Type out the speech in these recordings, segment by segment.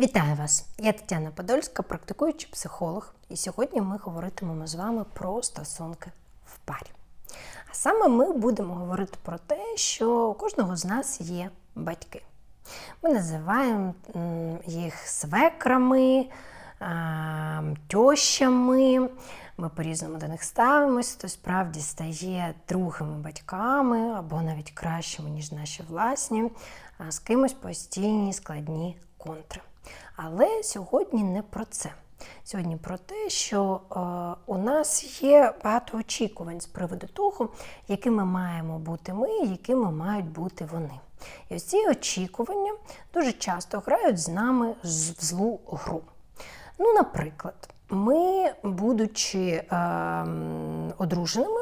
Вітаю вас! Я Тетяна Подольська, практикуючий психолог, і сьогодні ми говоритимемо з вами про стосунки в парі. А саме ми будемо говорити про те, що у кожного з нас є батьки. Ми називаємо їх свекрами, тьощами. Ми по-різному до них ставимося, хто справді стає другими батьками або навіть кращими, ніж наші власні, а з кимось постійні складні контри. Але сьогодні не про це. Сьогодні про те, що е, у нас є багато очікувань з приводу того, якими маємо бути ми, якими мають бути вони. І ось ці очікування дуже часто грають з нами в злу гру. Ну, наприклад, ми, будучи е, одруженими,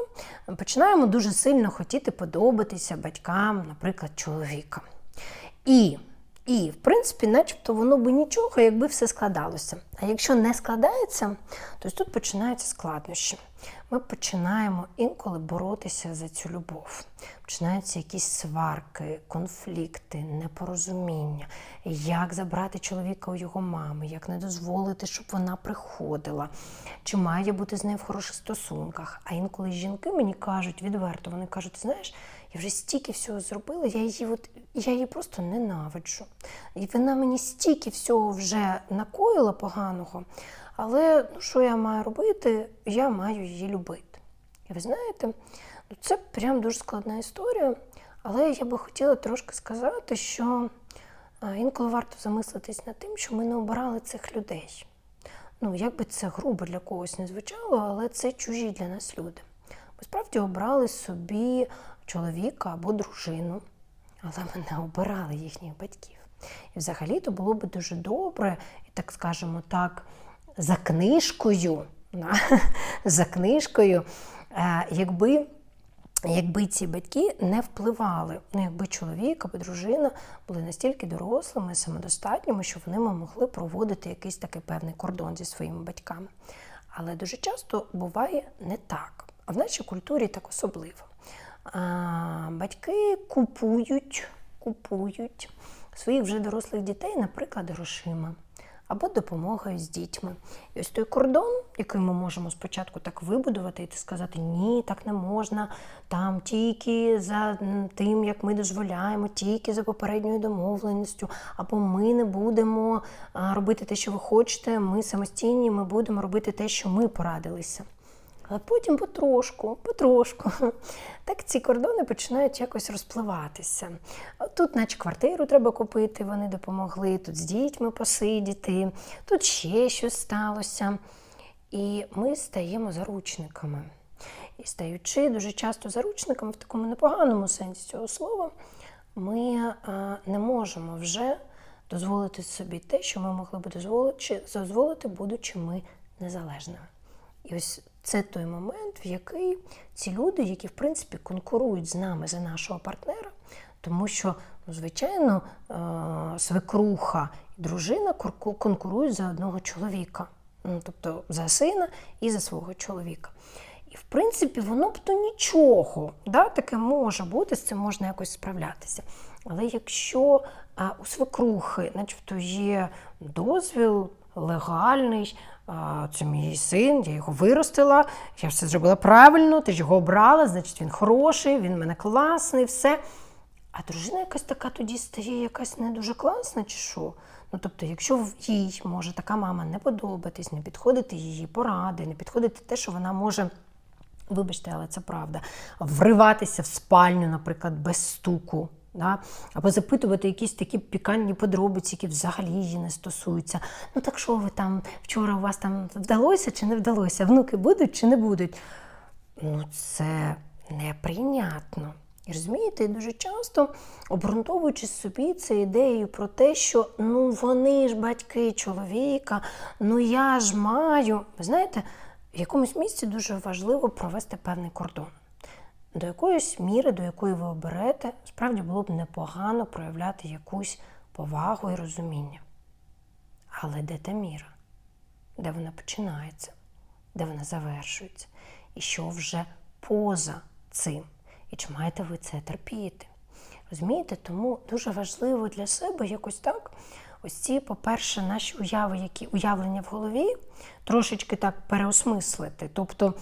починаємо дуже сильно хотіти подобатися батькам, наприклад, чоловіка. І, і в принципі, начебто воно би нічого, якби все складалося. А якщо не складається, то тут починаються складнощі. Ми починаємо інколи боротися за цю любов. Починаються якісь сварки, конфлікти, непорозуміння. Як забрати чоловіка у його мами, як не дозволити, щоб вона приходила, чи має бути з нею в хороших стосунках. А інколи жінки мені кажуть відверто, вони кажуть, знаєш, я вже стільки всього зробила, я її, от, я її просто ненавиджу. І вона мені стільки всього вже накоїла поганого. Але ну, що я маю робити? Я маю її любити. І ви знаєте, ну, це прям дуже складна історія. Але я би хотіла трошки сказати, що інколи варто замислитись над тим, що ми не обирали цих людей. Ну, як би це грубо для когось не звучало, але це чужі для нас люди. Ми справді обрали собі чоловіка або дружину, але ми обирали їхніх батьків. І взагалі то було би дуже добре, так скажемо так, за книжкою, за книжкою, е, якби якби ці батьки не впливали, ну якби чоловік або дружина були настільки дорослими, самодостатніми, що вони могли проводити якийсь такий певний кордон зі своїми батьками. Але дуже часто буває не так. А в нашій культурі так особливо. Батьки купують, купують своїх вже дорослих дітей, наприклад, грошима або допомогою з дітьми. І ось той кордон, який ми можемо спочатку так вибудувати і сказати, ні, так не можна, там тільки за тим, як ми дозволяємо, тільки за попередньою домовленістю, або ми не будемо робити те, що ви хочете, ми самостійні, ми будемо робити те, що ми порадилися. Але потім потрошку, потрошку, так ці кордони починають якось розпливатися. Тут, наче квартиру треба купити, вони допомогли, тут з дітьми посидіти, тут ще щось сталося. І ми стаємо заручниками. І стаючи дуже часто заручниками в такому непоганому сенсі цього слова, ми не можемо вже дозволити собі те, що ми могли би дозволити, дозволити, будучи ми незалежними. І ось це той момент, в який ці люди, які в принципі конкурують з нами за нашого партнера, тому що, ну, звичайно, е, свекруха і дружина конкурують за одного чоловіка, ну, тобто за сина і за свого чоловіка. І в принципі, воно б то нічого, да, таке може бути, з цим можна якось справлятися. Але якщо а, у свекрухи, начебто, є дозвіл легальний, це мій син, я його виростила, я все зробила правильно, ти ж його обрала, значить він хороший, він в мене класний, все. А дружина якась така тоді стає якась не дуже класна, чи що? Ну, тобто, якщо їй може така мама не подобатись, не підходити її поради, не підходити те, що вона може. Вибачте, але це правда. Вриватися в спальню, наприклад, без стуку. Да? Або запитувати якісь такі пікантні подробиці, які взагалі її не стосуються. Ну так що ви там вчора у вас там вдалося чи не вдалося? Внуки будуть чи не будуть? Ну, це неприйнятно. І розумієте, дуже часто обґрунтовуючи собі це ідеєю про те, що ну вони ж батьки чоловіка, ну я ж маю. Ви знаєте, в якомусь місці дуже важливо провести певний кордон. До якоїсь міри, до якої ви оберете, справді було б непогано проявляти якусь повагу і розуміння. Але де та міра? Де вона починається? Де вона завершується? І що вже поза цим? І чи маєте ви це терпіти? Розумієте? Тому дуже важливо для себе якось так ось ці, по-перше, наші уяви, які уявлення в голові, трошечки так переосмислити. Тобто,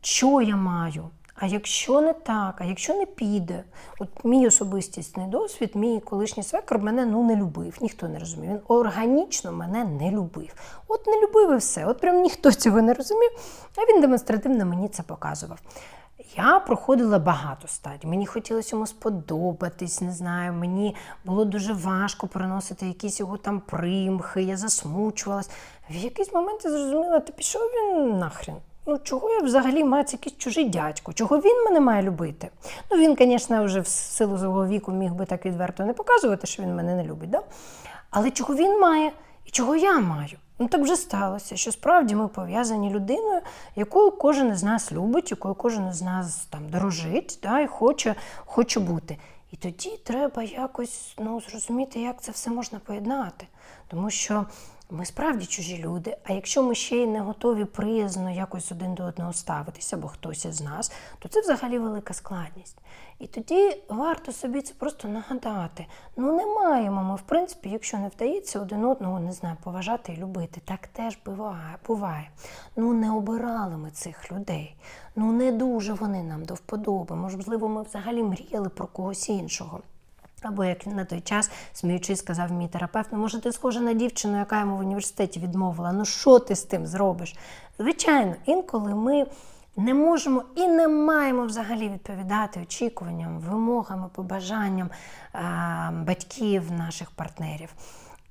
що я маю? А якщо не так, а якщо не піде, от мій особистісний досвід, мій колишній свекор мене ну не любив, ніхто не розумів. Він органічно мене не любив. От не любив і все. От прям ніхто цього не розумів, а він демонстративно мені це показував. Я проходила багато стадій. Мені хотілося йому сподобатись, не знаю. Мені було дуже важко переносити якісь його там примхи, я засмучувалась. В якийсь момент я зрозуміла, та пішов він нахрен. Ну, чого я взагалі маю якийсь чужий дядько? Чого він мене має любити? Ну, він, звісно, вже в силу свого віку міг би так відверто не показувати, що він мене не любить. Да? Але чого він має і чого я маю? Ну так вже сталося, що справді ми пов'язані людиною, якою кожен із нас любить, якою кожен із нас там дорожить да, і хоче, хоче бути. І тоді треба якось ну, зрозуміти, як це все можна поєднати. Тому що ми справді чужі люди, а якщо ми ще й не готові приязно якось один до одного ставитися, або хтось із нас, то це взагалі велика складність. І тоді варто собі це просто нагадати. Ну не маємо ми, в принципі, якщо не вдається один одного, не знаю, поважати і любити. Так теж буває. буває. Ну не обирали ми цих людей. Ну не дуже вони нам до вподоби. Можливо, ми взагалі мріяли про когось іншого. Або як на той час, сміючись, сказав мій терапевт, ну може ти схожа на дівчину, яка йому в університеті відмовила. Ну що ти з тим зробиш? Звичайно, інколи ми не можемо і не маємо взагалі відповідати очікуванням, вимогам, побажанням а, батьків наших партнерів.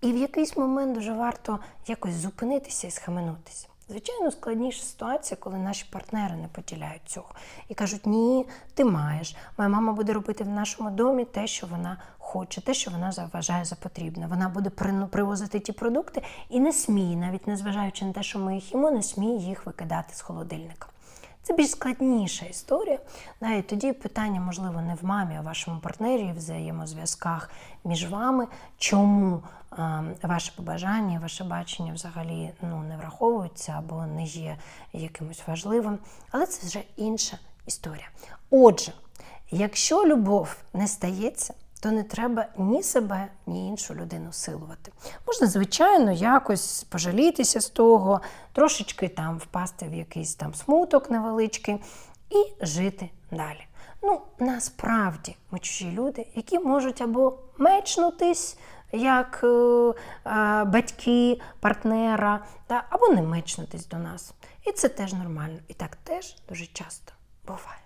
І в якийсь момент дуже варто якось зупинитися і схаменутися. Звичайно, складніша ситуація, коли наші партнери не поділяють цього і кажуть, ні, ти маєш. Моя мама буде робити в нашому домі те, що вона хоче, те, що вона вважає за потрібне. Вона буде привозити ті продукти і не сміє, навіть незважаючи на те, що ми їх їмо, не сміє їх викидати з холодильника. Це більш складніша історія. Да, і тоді питання, можливо, не в мамі, а в вашому партнері, в взаємозв'язках між вами, чому а, ваше побажання, ваше бачення взагалі ну, не враховуються або не є якимось важливим. Але це вже інша історія. Отже, якщо любов не стається, то не треба ні себе, ні іншу людину силувати. Можна, звичайно, якось пожалітися з того, трошечки там впасти в якийсь там смуток невеличкий і жити далі. Ну, насправді ми чужі люди, які можуть або мечнутись, як е, е, батьки, партнера, да, або не мечнутись до нас. І це теж нормально. І так теж дуже часто буває.